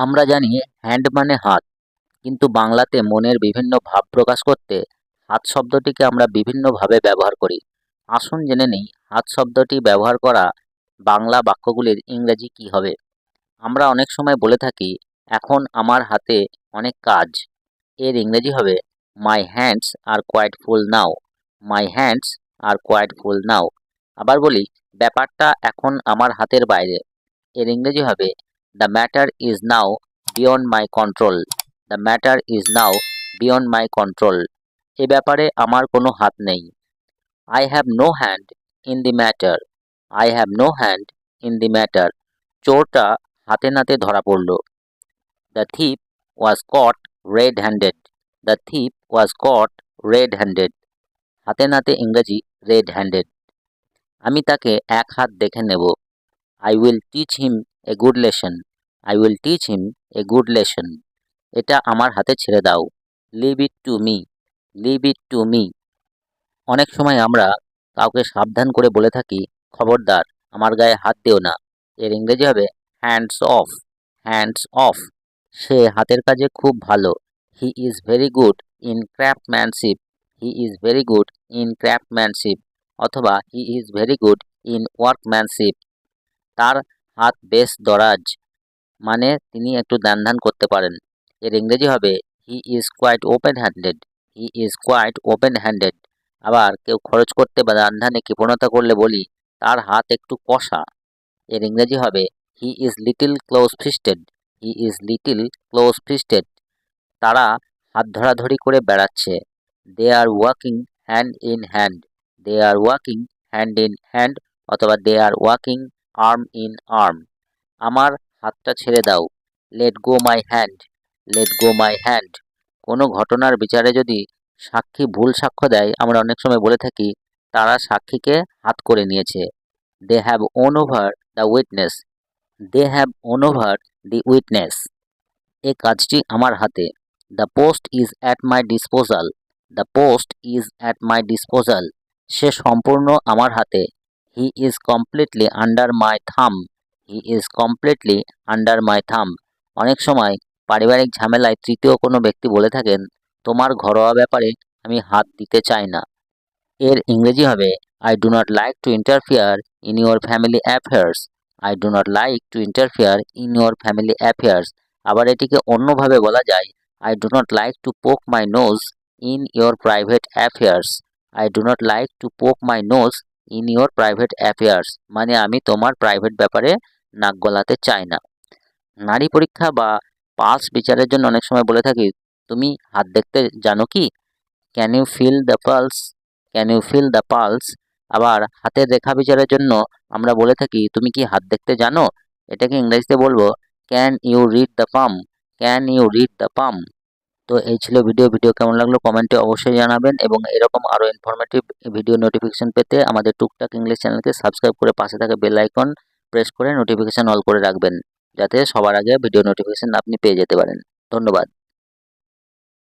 আমরা জানি হ্যান্ড মানে হাত। কিন্তু বাংলাতে মনের বিভিন্ন ভাব প্রকাশ করতে হাত শব্দটিকে আমরা বিভিন্নভাবে ব্যবহার করি। আসুন জেনে নিই হাত শব্দটি ব্যবহার করা বাংলা বাক্যগুলির ইংরেজি কী হবে। আমরা অনেক সময় বলে থাকি, এখন আমার হাতে অনেক কাজ। এর ইংরেজি হবে my hands are quite full now my hands are quite full now আবার বলি, ব্যাপারটা এখন আমার হাতের বাইরে। এর ইংরেজি হবে the matter is now beyond my control the matter is now beyond my control এ ব্যাপারে আমার কোনো হাত নেই। I have no hand in the matter I have no hand in the matter চোরটা হাতে নাতে ধরা পড়ল। The thief was caught red handed the thief was caught red handed হাতে নাতে ইংরেজি রেড হ্যান্ডেড আমি তাকে এক হাত দেখে নেব। I will teach him a good lesson I will teach him a good lesson এটা আমার হাতে ছেড়ে দাও। Leave it to me leave it to me অনেক সময় আমরা কাউকে সাবধান করে বলে থাকি, খবরদার, আমার গায়ে হাত দিও না। এর ইংরেজি হবে হ্যান্ডস অফ হ্যান্ডস অফ সে হাতের কাজে খুব ভালো। He is very good in craftsmanship he is very good in craftsmanship অথবা he is very good in workmanship তার হাত বেশ দরাজ। মানে তিনি একটু ধ্যান ধ্যান করতে পারেন। এর ইংরেজি হবে he is quite open handed he is quite open handed আবার, কেউ খরচ করতে বা ধ্যান ধ্যানে কৃপণতা করলে বলি, তার হাত একটু কষা। এর ইংরেজি হবে he is little close fisted he is little close fisted তারা হাত ধরাধরি করে বেড়াচ্ছে। They are walking hand in hand they are walking hand in hand অথবা they are walking arm in arm আমার হাতটা ছেড়ে দাও। Let go my hand let go my hand কোনো ঘটনার বিচারে যদি সাক্ষী ভুল সাক্ষ্য দেয়, আমরা অনেক সময় বলে থাকি, তারা সাক্ষীকে হাত করে নিয়েছে। They have won over the witness they have won over the witness এ কাজটি আমার হাতে। The post is at my disposal the post is at my disposal সে সম্পূর্ণ আমার হাতে। He is completely under my thumb he is completely under my thumb অনেক সময় পারিবারিক ঝামেলায় তৃতীয় কোনো ব্যক্তি বলে থাকেন, তোমার ঘরোয়া ব্যাপারে আমি হাত দিতে চাই না। এর ইংরেজি হবে I do not like to interfere in your family affairs I do not like to interfere in your family affairs আবার এটিকে অন্যভাবে বলা যায় I do not like to poke my nose in your private affairs I do not like to poke my nose in your private affairs মানে আমি তোমার private ব্যাপারে নাক গলাতে চাই না। নারী পরীক্ষা বা পালস বিচারের জন্য অনেক সময় বলে থাকি, তুমি হাত দেখতে জানো কি? Can you feel the pulse can you feel the pulse আবার হাতের রেখা বিচারের জন্য আমরা বলে থাকি, তুমি কি হাত দেখতে জানো? এটাকে ইংরেজিতে বলব can you read the palm can you read the palm তো এই ছিল ভিডিও। ভিডিও কেমন লাগল কমেন্টে অবশ্যই জানাবেন এবং এরকম আরও ইনফরমেটিভ ভিডিও নোটিফিকেশন পেতে আমাদের টুকটাক ইংলিশ চ্যানেলকে সাবস্ক্রাইব করে পাশে থাকা বেল আইকন প্রেস করে নোটিফিকেশান অল করে রাখবেন, যাতে সবার আগে ভিডিও নোটিফিকেশান আপনি পেয়ে যেতে পারেন। ধন্যবাদ।